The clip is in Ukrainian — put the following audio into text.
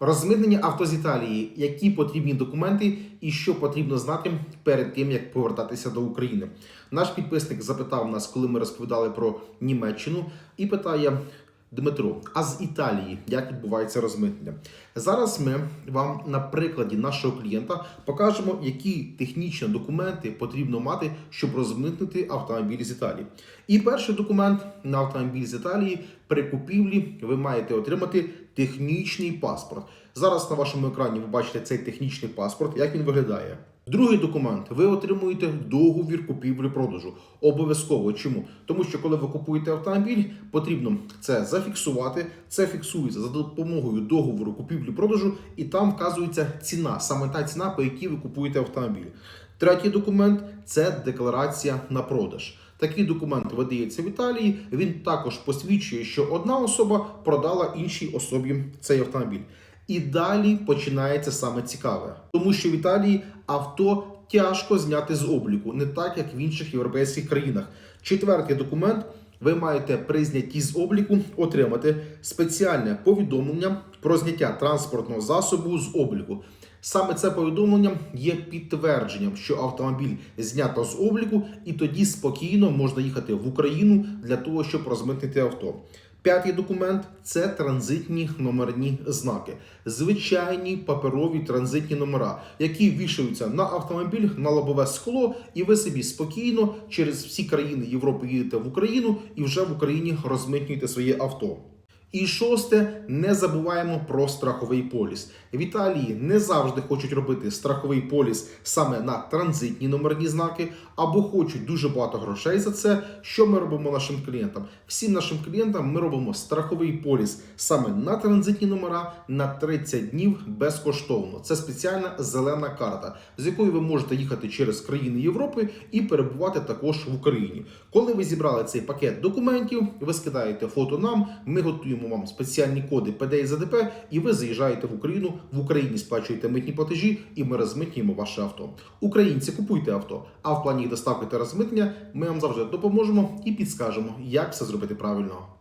Розмитнення авто з Італії, які потрібні документи і що потрібно знати перед тим, як повертатися до України. Наш підписник запитав нас, коли ми розповідали про Німеччину, і питає Дмитро: а з Італії як відбувається розмитнення? Зараз ми вам на прикладі нашого клієнта покажемо, які технічні документи потрібно мати, щоб розмитнити автомобіль з Італії. І перший документ на автомобіль з Італії при купівлі ви маєте отримати технічний паспорт. Зараз на вашому екрані ви бачите цей технічний паспорт, як він виглядає. Другий документ ви отримуєте договір купівлі-продажу. Обов'язково. Чому? Тому що коли ви купуєте автомобіль, потрібно це зафіксувати. Це фіксується за допомогою договору купівлі-продажу, і там вказується ціна, саме та ціна, по якій ви купуєте автомобіль. Третій документ це декларація на продаж. Такий документ видається в Італії. Він також посвідчує, що одна особа продала іншій особі цей автомобіль. І далі починається саме цікаве, тому що в Італії авто тяжко зняти з обліку, не так як в інших європейських країнах. Четвертий документ. Ви маєте при знятті з обліку отримати спеціальне повідомлення про зняття транспортного засобу з обліку. Саме це повідомлення є підтвердженням, що автомобіль знято з обліку, і тоді спокійно можна їхати в Україну для того, щоб розмитнити авто. П'ятий документ це транзитні номерні знаки, звичайні паперові транзитні номера, які вішаються на автомобіль на лобове скло, і ви собі спокійно через всі країни Європи їдете в Україну і вже в Україні розмитнюєте своє авто. І шосте, не забуваємо про страховий поліс. В Італії не завжди хочуть робити страховий поліс саме на транзитні номерні знаки, або хочуть дуже багато грошей за це. Що ми робимо нашим клієнтам? Всім нашим клієнтам ми робимо страховий поліс саме на транзитні номера на 30 днів безкоштовно. Це спеціальна зелена карта, з якою ви можете їхати через країни Європи і перебувати також в Україні. Коли ви зібрали цей пакет документів, ви скидаєте фото нам. Ми готуємо вам спеціальні коди ПД і ЗДП, і ви заїжджаєте в Україну. В Україні сплачуєте митні платежі, і ми розмитнюємо ваше авто. Українці купуйте авто. А в плані доставки та розмитнення ми вам завжди допоможемо і підскажемо, як все зробити правильно.